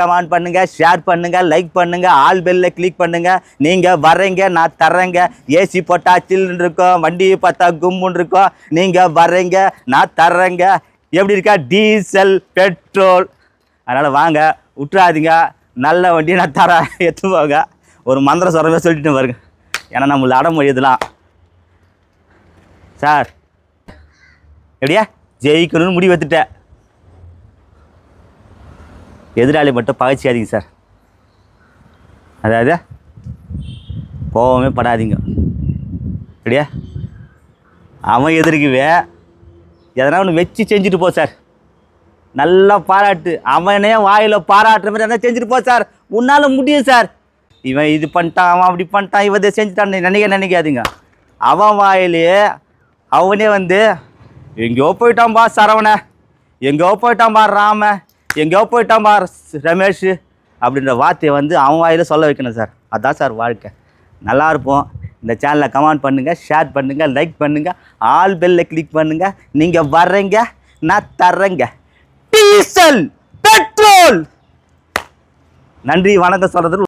Comment பண்ணுங்க share பண்ணுங்க like பண்ணுங்க ஆல் பெல்ல கிளிக் பண்ணுங்க. நீங்க வர்றீங்க நான் தர்றேங்க. ஏசி போட்டா சில்லுன்னு இருக்கும் வண்டி பார்த்தா கும்முன்னு இருக்கும். நீங்க வர்றீங்க நான் தர்றேங்க. எப்படி இருக்கா? டீசல் பெட்ரோல் அதனால வாங்க விட்டுறாதீங்க நல்ல வண்டி நான் தரேன் எடுத்து போங்க. ஒரு மந்திர சொல்கிறவே சொல்லிட்டு பாருங்க. ஏன்னா நம்மள அடமொழி இதெல்லாம் சார் எப்படியா? ஜெயிக்கணும்னு முடிவு எடுத்துட்டேன். எதிராளி மட்டும் பகைச்சியாதீங்க சார். அதாவது கோபமே படாதீங்க. அப்படியா அவன் எதிர்க்குவே எதனா ஒன்று வச்சு செஞ்சுட்டு போ சார். நல்லா பாராட்டு. அவனே வாயில் பாராட்டுற மாதிரி எதனா செஞ்சுட்டு போ சார். உன்னால் முடியும் சார். இவன் இது பண்ணிட்டான் அவன் அப்படி பண்ணிட்டான் இவன் இதை செஞ்சுட்டான் நினைக்க நினைக்காதீங்க. அவன் வாயிலேயே அவனே வந்து எங்கேயோ போயிட்டான்பா சரவண எங்கேயோ போயிட்டான் பா ராம எங்கேயோ போயிட்டான்பா ஸ்- ரமேஷ் அப்படின்ற வார்த்தையை வந்து அவன் வாயில் சொல்ல வைக்கணும் சார். அதான் சார் வாழ்க்கை. நல்லா இருப்போம். இந்த சேனலை கமெண்ட் பண்ணுங்கள் ஷேர் பண்ணுங்கள் லைக் பண்ணுங்கள் ஆல் பெல்லை கிளிக் பண்ணுங்கள் நீங்கள் வர்றீங்க நான் தர்றேங்க. டீசல் பெட்ரோல் நன்றி வணக்கம் சொல்கிறது